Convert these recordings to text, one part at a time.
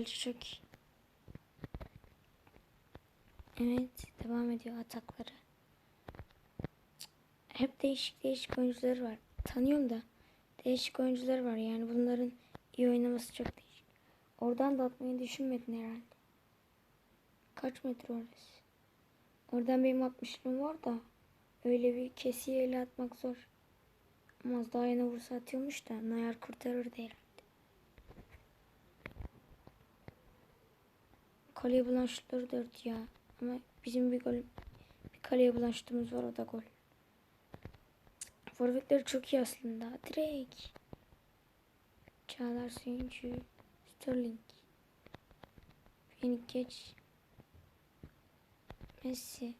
iyi. Evet devam ediyor atakları. Hep değişik değişik oyuncuları var. Tanıyorum da değişik oyuncuları var yani bunların iyi oynaması çok değişik. Oradan da atmayı düşünmedin herhalde. Kaç metre orası? Oradan benim atmışlığım var da öyle bir kesiye ele atmak zor. Ama daha yana vursa atıyormuş da Nayar kurtarırdı herhalde. Kaleye bulan şutları dört ya. Ama bizim bir gol bir kaleye bulan şutumuz var o da gol. Forvetleri çok iyi aslında. Direkt. Çağlar Söyüncü. Sterling. Beni geç. Messi.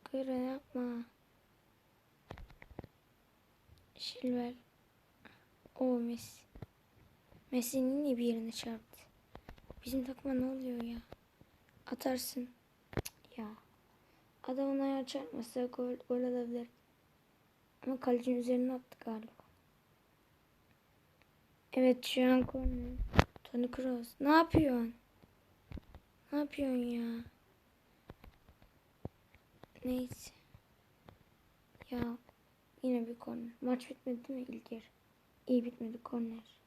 Akıra yapma. Şilvel. O Messi. Messi'nin iyi bir yerine çarptı. Bizim takıma ne oluyor ya? Atarsın. Ya. Adamın ayağı çarpmasa gol, gol alabilir. Ama kalecinin üzerine attı galiba. Evet şu an korner. Toni Kroos. Ne yapıyorsun? Ne yapıyorsun ya? Neyse. Ya yine bir korner. Maç bitmedi değil mi ilk yarı? İyi bitmedi korner.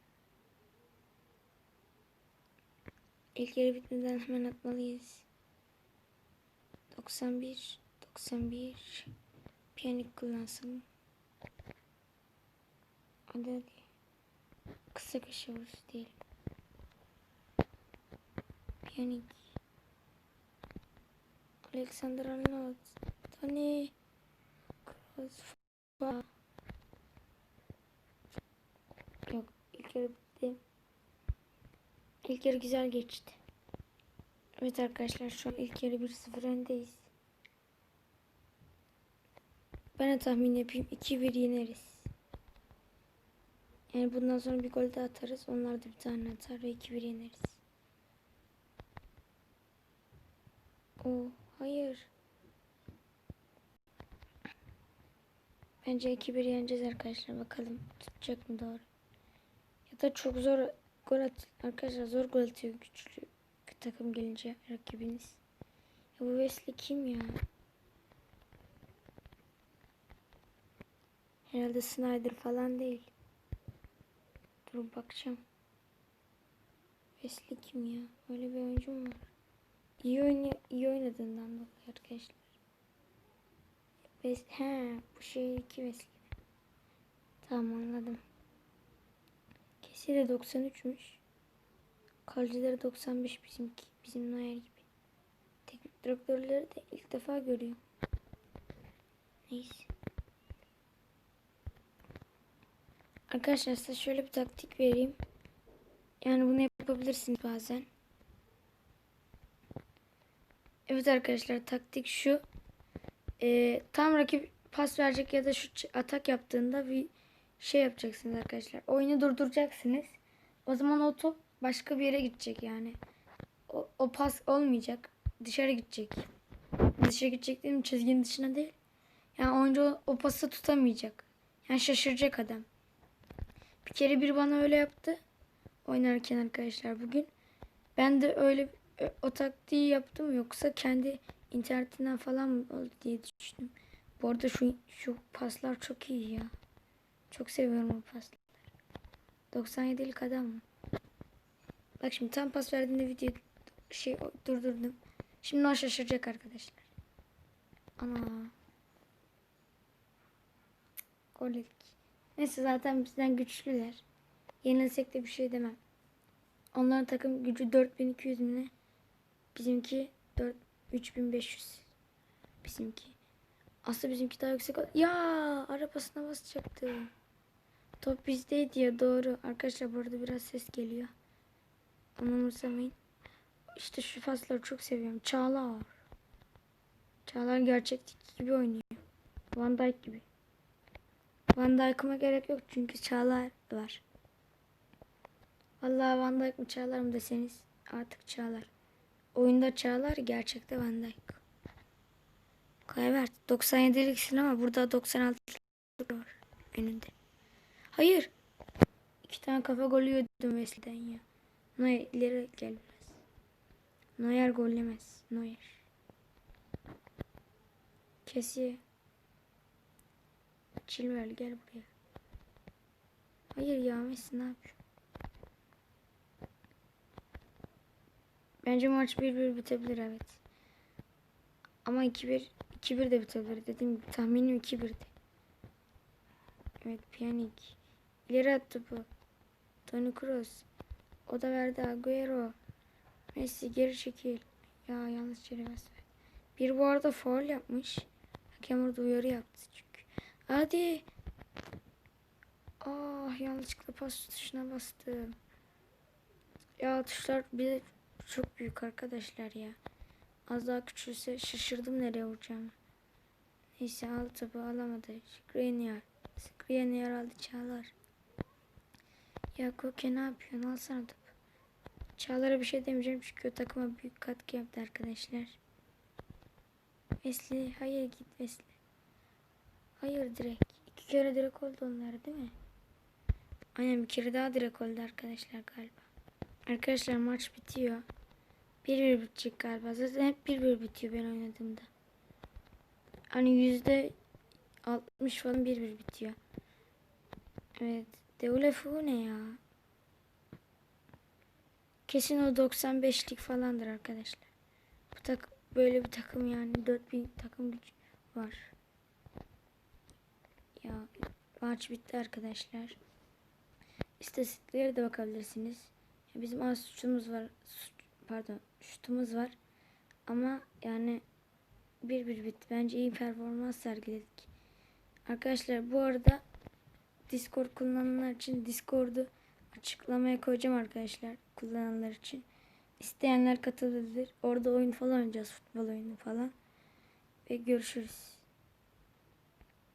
İlk yarı bitmeden hemen atmalıyız. 91 91 Piyanik kullansın. Hadi hadi. Kısa köşe vurusu değil. Piyanik. Alexander Arnold. Tony. Kroos. Yok ilk yarı bitti. İlk yarı güzel geçti. Evet arkadaşlar şu an ilk yarı 1-0 öndeyiz. Ben de tahmin yapayım 2-1 yeneriz. Yani bundan sonra bir gol daha atarız. Onlar da bir tane atar ve 2-1 yeneriz. O hayır. Bence 2-1 yeneceğiz arkadaşlar. Bakalım tutacak mı doğru. Ya da çok zor gol at arkadaşlar zor gol atıyor güçlü takım gelince rakibiniz. Ya bu Wesley kim ya? Herhalde Snyder falan değil. Dur bakacağım. Wesley kim ya? Öyle bir oyuncu mu var? İyi, oyna iyi oynadığından dolayı arkadaşlar. Wes He, bu şey iki Wesley. Tamam anladım. Kesi de 93'müş. Kalecileri 95 bizimki. Bizim Nayer gibi. Teknik direktörleri de ilk defa görüyorum. Neyse. Arkadaşlar size şöyle bir taktik vereyim. Yani bunu yapabilirsiniz bazen. Evet arkadaşlar taktik şu. Ee, tam rakip pas verecek ya da şu atak yaptığında bir şey yapacaksınız arkadaşlar. Oyunu durduracaksınız. O zaman o top başka bir yere gidecek yani. O, o pas olmayacak. Dışarı gidecek. Dışarı gidecek değil mi? Çizginin dışına değil. Yani oyuncu o, pası tutamayacak. Yani şaşıracak adam. Bir kere bir bana öyle yaptı. Oynarken arkadaşlar bugün. Ben de öyle o taktiği yaptım yoksa kendi internetinden falan mı oldu diye düşündüm. Bu arada şu, şu paslar çok iyi ya. Çok seviyorum o pasları. 97'lik adam mı? Bak şimdi tam pas verdiğinde video şey durdurdum. Şimdi o şaşıracak arkadaşlar. Ana. Gol yedik. Neyse zaten bizden güçlüler. Yenilsek de bir şey demem. Onların takım gücü 4200 mi ne? Bizimki 4 3500. Bizimki. Aslında bizimki daha yüksek. Ya arabasına basacaktı. Top bizdeydi ya doğru. Arkadaşlar burada biraz ses geliyor. Onu umursamayın. İşte şu fasları çok seviyorum. Çağlar. Çağlar gerçekteki gibi oynuyor. Van Dijk gibi. Van Dijk'ıma gerek yok çünkü Çağlar var. Vallahi Van Dijk mı Çağlar mı deseniz artık Çağlar. Oyunda Çağlar gerçekte Van Dijk. Kaybert 97'liksin ama burada 96 var önünde. Hayır. İki tane kafa golü yiyordum Wesley'den ya. Neuer ileri gel biraz. Neuer gollemez. Neuer. Kesiyor. Chilwell gel buraya. Hayır ya Messi ne yapıyor? Bence maç 1-1 bitebilir evet. Ama 2-1 2-1 de bitebilir. Dediğim gibi tahminim 2-1'di. Evet Pjanic. İleri attı bu. Toni Kroos. O da verdi Agüero. Messi geri çekil. Ya yanlış yere. Bir bu arada faul yapmış. Hakem orada uyarı yaptı çünkü. Hadi. Ah yanlışlıkla pas tuşuna bastım. Ya tuşlar bir çok büyük arkadaşlar ya. Az daha küçülse şaşırdım nereye vuracağımı. Neyse aldı topu alamadı. Skriniar. Skriniar aldı Çağlar. Ya Koke ne yapıyorsun? Alsana topu. Çağlar'a bir şey demeyeceğim çünkü o takıma büyük katkı yaptı arkadaşlar. Wesley hayır git Wesley. Hayır direkt. İki kere direkt oldu onlar değil mi? Aynen bir kere daha direkt oldu arkadaşlar galiba. Arkadaşlar maç bitiyor. 1-1 bitecek galiba. Zaten hep 1-1 bitiyor ben oynadığımda. Hani yüzde 60 falan 1-1 bitiyor. Evet. Deulefeu ne ya? Kesin o 95'lik falandır arkadaşlar. Bu tak böyle bir takım yani 4000 takım var. Ya maç bitti arkadaşlar. İstatistiklere de bakabilirsiniz. Bizim az suçumuz var. Suç, pardon, şutumuz var. Ama yani bir bir bitti. Bence iyi performans sergiledik. Arkadaşlar bu arada Discord kullananlar için Discord'u açıklamaya koyacağım arkadaşlar kullananlar için. İsteyenler katılabilir. Orada oyun falan oynayacağız. Futbol oyunu falan. Ve görüşürüz.